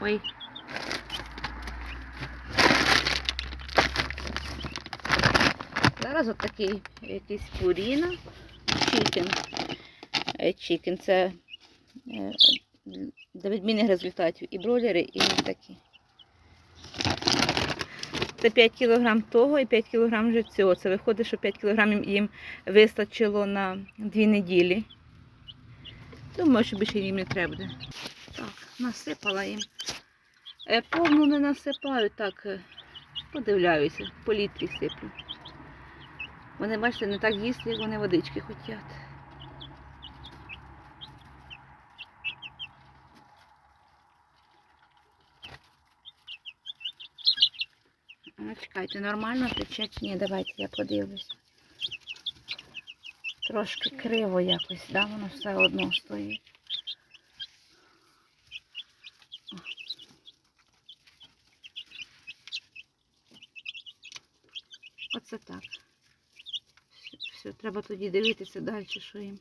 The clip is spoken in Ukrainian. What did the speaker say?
Ой. Зараз от такий якийсь пуріна. Чікен. Чікен це е, для відмінних результатів. І бройлери, і такі. Це 5 кг того і 5 кг вже цього. Це виходить, що 5 кг їм вистачило на 2 неділі. Думаю, що більше їм не треба. Так, насипала їм. Е, Повну не насипаю, так е, подивляюся, по літрі сиплю. Вони, бачите, не так їсти, як вони водички хочуть. Ну, чекайте, нормально тече чи ні? Давайте я подивлюсь. Трошки криво якось, да? Воно все одно стоїть. Оце так. Все, все, треба тоді дивитися далі, що їм.